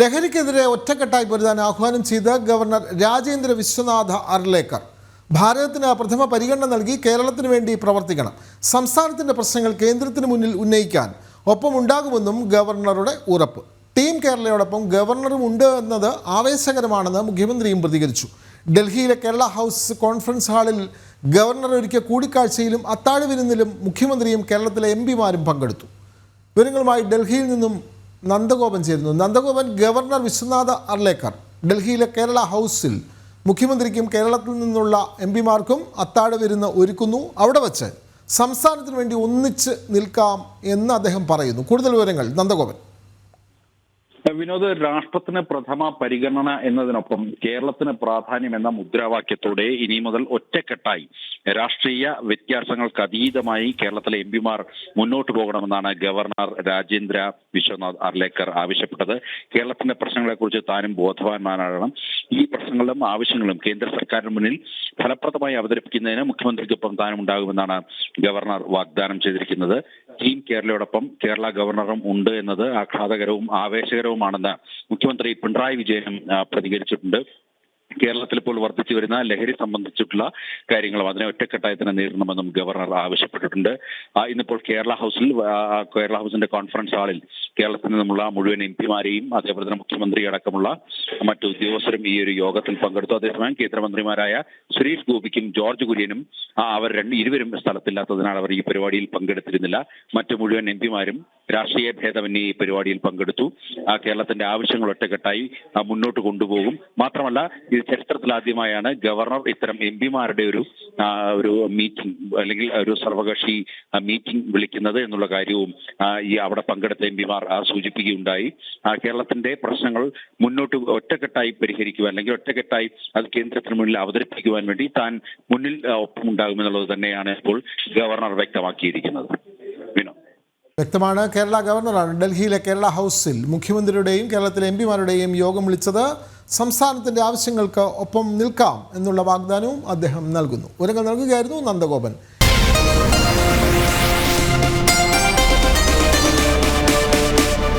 ലഹരിക്കെതിരെ ഒറ്റക്കെട്ടായി പൊരുതാൻ ആഹ്വാനം ചെയ്ത ഗവർണർ രാജേന്ദ്ര വിശ്വനാഥ അർലേക്കർ. ഭാരതത്തിന് പ്രഥമ പരിഗണന നൽകി കേരളത്തിന് വേണ്ടി പ്രവർത്തിക്കണം. സംസ്ഥാനത്തിന്റെ പ്രശ്നങ്ങൾ കേന്ദ്രത്തിന് മുന്നിൽ ഉന്നയിക്കാൻ ഒപ്പമുണ്ടാകുമെന്നും ഗവർണറുടെ ഉറപ്പ്. ടീം കേരളയോടൊപ്പം ഗവർണറും ഉണ്ട് എന്നത് ആവേശകരമാണെന്ന് മുഖ്യമന്ത്രിയും പ്രതികരിച്ചു. ഡൽഹിയിലെ കേരള ഹൗസ് കോൺഫറൻസ് ഹാളിൽ ഗവർണർ ഒരുക്കിയ കൂടിക്കാഴ്ചയിലും അത്താഴ വിരുന്നിലും മുഖ്യമന്ത്രിയും കേരളത്തിലെ എം പിമാരും പങ്കെടുത്തു. വിവരങ്ങളുമായി ഡൽഹിയിൽ നിന്നും നന്ദഗോപൻ ചേരുന്നു. നന്ദഗോപൻ ഗവർണർ വിശ്വനാഥ അർലേക്കർ. ഡൽഹിയിലെ കേരള ഹൗസിൽ മുഖ്യമന്ത്രിക്കും കേരളത്തിൽ നിന്നുള്ള എം പിമാർക്കും അത്താഴ വിരുന്ന് ഒരുക്കുന്നു. അവിടെ വച്ച് സംസ്ഥാനത്തിന് വേണ്ടി ഒന്നിച്ച് നിൽക്കാം എന്ന് അദ്ദേഹം പറയുന്നു. കൂടുതൽ വിവരങ്ങൾ നന്ദഗോപൻ. വിനോദ് രാഷ്ട്രത്തിന് പ്രഥമ പരിഗണന എന്നതിനൊപ്പം കേരളത്തിന് പ്രാധാന്യം എന്ന മുദ്രാവാക്യത്തോടെ ഇനി മുതൽ ഒറ്റക്കെട്ടായി രാഷ്ട്രീയ വ്യത്യാസങ്ങൾക്ക് അതീതമായി കേരളത്തിലെ എം പിമാർ മുന്നോട്ട് പോകണമെന്നാണ് ഗവർണർ രാജേന്ദ്ര വിശ്വനാഥ് അർലേക്കർ ആവശ്യപ്പെട്ടത്. കേരളത്തിന്റെ പ്രശ്നങ്ങളെക്കുറിച്ച് താനും ബോധവാന്മാരാകണം. ഈ പ്രശ്നങ്ങളും ആവശ്യങ്ങളും കേന്ദ്ര സർക്കാരിന് മുന്നിൽ ഫലപ്രദമായി അവതരിപ്പിക്കുന്നതിന് മുഖ്യമന്ത്രിക്കൊപ്പം താനും ഉണ്ടാകുമെന്നാണ് ഗവർണർ വാഗ്ദാനം ചെയ്തിരിക്കുന്നത്. ടീം കേരളയോടൊപ്പം കേരള ഗവർണറും ഉണ്ട് എന്നത് ആഹ്ലാദകരവും ആവേശകരവുമാണെന്ന് മുഖ്യമന്ത്രി പിണറായി വിജയനും പ്രതികരിച്ചിട്ടുണ്ട്. കേരളത്തിൽ ഇപ്പോൾ വർദ്ധിച്ചു വരുന്ന ലഹരി സംബന്ധിച്ചിട്ടുള്ള കാര്യങ്ങളും അതിനെ ഒറ്റക്കെട്ടായി തന്നെ നേരിടണമെന്നും ഗവർണർ ആവശ്യപ്പെട്ടിട്ടുണ്ട്. ഇന്നിപ്പോൾ കേരള ഹൗസിൽ കേരള ഹൗസിന്റെ കോൺഫറൻസ് ഹാളിൽ കേരളത്തിൽ നിന്നുമുള്ള മുഴുവൻ എം പിമാരെയും അതേപോലെ തന്നെ മുഖ്യമന്ത്രി അടക്കമുള്ള മറ്റു ഉദ്യോഗസ്ഥരും ഈ ഒരു യോഗത്തിൽ പങ്കെടുത്തു. അതേസമയം കേന്ദ്രമന്ത്രിമാരായ സുരേഷ് ഗോപിക്കും ജോർജ് കുര്യനും അവർ രണ്ട് ഇരുവരും സ്ഥലത്തില്ലാത്തതിനാൽ അവർ ഈ പരിപാടിയിൽ പങ്കെടുത്തിരുന്നില്ല. മറ്റു മുഴുവൻ എം പിമാരും രാഷ്ട്രീയ ഭേദമന്യേ ഈ പരിപാടിയിൽ പങ്കെടുത്തു. കേരളത്തിന്റെ ആവശ്യങ്ങൾ ഒറ്റക്കെട്ടായി മുന്നോട്ട് കൊണ്ടുപോകും. മാത്രമല്ല ചരിത്രത്തിൽ ആദ്യമായാണ് ഗവർണർ ഇത്തരം എം പിമാരുടെ ഒരു ഒരു മീറ്റിംഗ് അല്ലെങ്കിൽ ഒരു സർവകക്ഷി മീറ്റിംഗ് വിളിക്കുന്നത് എന്നുള്ള കാര്യവും ഈ അവിടെ പങ്കെടുത്ത എം പിമാർ സൂചിപ്പിക്കുകയുണ്ടായി. കേരളത്തിന്റെ പ്രശ്നങ്ങൾ മുന്നോട്ട് ഒറ്റക്കെട്ടായി പരിഹരിക്കുവാൻ അല്ലെങ്കിൽ ഒറ്റക്കെട്ടായി അത് കേന്ദ്രത്തിന് മുന്നിൽ അവതരിപ്പിക്കുവാൻ വേണ്ടി താൻ മുന്നിൽ ഒപ്പമുണ്ടാകുമെന്നുള്ളത് തന്നെയാണ് ഇപ്പോൾ ഗവർണർ വ്യക്തമാക്കിയിരിക്കുന്നത്. വിനോ. വ്യക്തമാണ്. കേരള ഗവർണറാണ് ഡൽഹിയിലെ കേരള ഹൗസിൽ മുഖ്യമന്ത്രിയുടെയും കേരളത്തിലെ എം പിമാരുടെയും യോഗം വിളിച്ചത്. സംസ്ഥാനത്തിന്റെ ആവശ്യങ്ങൾക്ക് ഒപ്പം നിൽക്കാം എന്നുള്ള വാഗ്ദാനവും അദ്ദേഹം നൽകുന്നു. വിവരങ്ങൾ നൽകുകയായിരുന്നു നന്ദഗോപൻ.